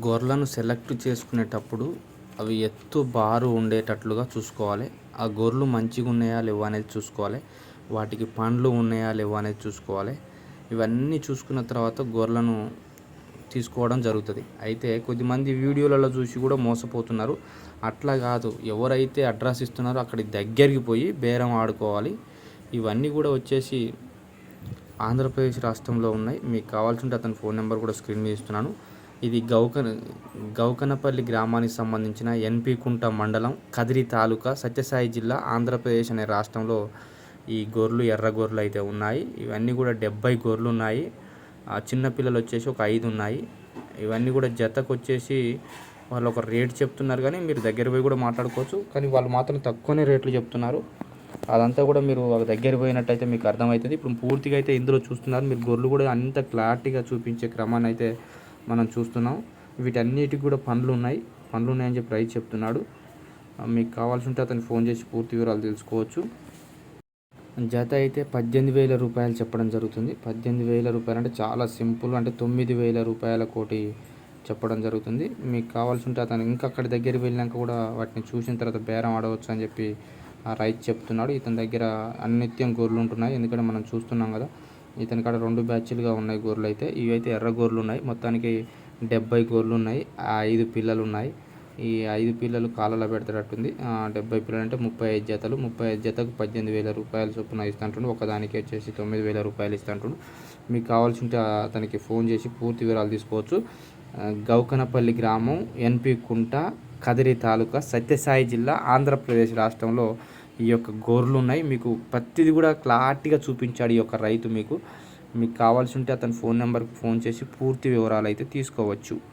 గొర్రెలను సెలెక్ట్ చేసుకునేటప్పుడు అవి ఎత్తు బారు ఉండేటట్లుగా చూసుకోవాలి. ఆ గొర్రెలు మంచిగా ఉన్నాయా లేవా అనేది చూసుకోవాలి. వాటికి పండ్లు ఉన్నాయా లేవా అనేది చూసుకోవాలి. ఇవన్నీ చూసుకున్న తర్వాత గొర్రెలను తీసుకోవడం జరుగుతుంది. అయితే కొద్దిమంది వీడియోలలో చూసి కూడా మోసపోతున్నారు. అట్లా కాదు. ఎవరైతే అడ్రస్ ఇస్తున్నారో అక్కడి దగ్గరికి పోయి బేరం ఆడుకోవాలి. ఇవన్నీ కూడా వచ్చేసి ఆంధ్రప్రదేశ్ రాష్ట్రంలో ఉన్నాయి. మీకు కావాల్సి ఉంటే అతని ఫోన్ నెంబర్ కూడా స్క్రీన్ మీద ఇస్తున్నాను. ఇది గౌకన గౌకనపల్లి గ్రామానికి సంబంధించిన ఎన్పికుంట మండలం కదిరి తాలూకా సత్యసాయి జిల్లా ఆంధ్రప్రదేశ్ అనే రాష్ట్రంలో ఈ గొర్రెలు ఎర్ర గొర్రెలు అయితే ఉన్నాయి. ఇవన్నీ కూడా డెబ్బై గొర్రెలు ఉన్నాయి. ఆ వచ్చేసి ఒక ఐదు ఉన్నాయి. ఇవన్నీ కూడా జతకు వచ్చేసి వాళ్ళు ఒక రేట్ చెప్తున్నారు కానీ మీరు దగ్గర పోయి కూడా మాట్లాడుకోవచ్చు. కానీ వాళ్ళు మాత్రం తక్కువనే రేట్లు చెప్తున్నారు. అదంతా కూడా మీరు ఒక దగ్గర పోయినట్టయితే మీకు అర్థమవుతుంది. ఇప్పుడు పూర్తిగా అయితే ఇందులో చూస్తున్నారు. మీరు గొర్రెలు కూడా అంత క్లారిటీగా చూపించే క్రమాన్ని అయితే మనం చూస్తున్నాం. వీటన్నిటికి కూడా పండ్లు ఉన్నాయి పండ్లు ఉన్నాయని చెప్పి రైతు చెప్తున్నాడు. మీకు కావాల్సి ఉంటే అతను ఫోన్ చేసి పూర్తి వివరాలు తెలుసుకోవచ్చు. జత అయితే పద్దెనిమిది వేల రూపాయలు చెప్పడం జరుగుతుంది. పద్దెనిమిది వేల రూపాయలు అంటే చాలా సింపుల్ అంటే తొమ్మిది వేల రూపాయల కోటి చెప్పడం జరుగుతుంది. మీకు కావాల్సి ఉంటే అతను ఇంకా అక్కడి దగ్గరికి వెళ్ళాక కూడా వాటిని చూసిన తర్వాత బేరం ఆడవచ్చు అని చెప్పి ఆ రైతు చెప్తున్నాడు. ఇతని దగ్గర అన్నిత్యం గొర్రెలు ఉంటున్నాయి. ఎందుకంటే మనం చూస్తున్నాం కదా ఇతని కాడ రెండు బ్యాచ్లుగా ఉన్నాయి గోర్లు అయితే. ఇవి అయితే ఎర్ర గొర్రెలు ఉన్నాయి. మొత్తానికి డెబ్బై గోర్లు ఉన్నాయి. ఐదు పిల్లలు ఉన్నాయి. ఈ ఐదు పిల్లలు కాలలో పెడతాడట్టుంది ఆ, డెబ్బై పిల్లలు అంటే ముప్పై ఐదు జతలు. ముప్పై ఐదు జతకు పద్దెనిమిది వేల రూపాయలు చొప్పున ఇస్తుంటుండు. ఒకదానికి వచ్చేసి తొమ్మిది వేల రూపాయలు ఇస్తుంటుండు. మీకు కావాల్సి ఉంటే అతనికి ఫోన్ చేసి పూర్తి వివరాలు తీసుకోవచ్చు. గౌకనపల్లి గ్రామం ఎన్పి కుంట కదిరి తాలూకా సత్యసాయి జిల్లా ఆంధ్రప్రదేశ్ రాష్ట్రంలో ఈ యొక్క గొర్రెలు ఉన్నాయి. మీకు ప్రతిది కూడా క్లారిటీగా చూపించాడు ఈ యొక్క రైతు మీకు. మీకు కావాల్సి ఉంటే అతని ఫోన్ నెంబర్కి ఫోన్ చేసి పూర్తి వివరాలు అయితే తీసుకోవచ్చు.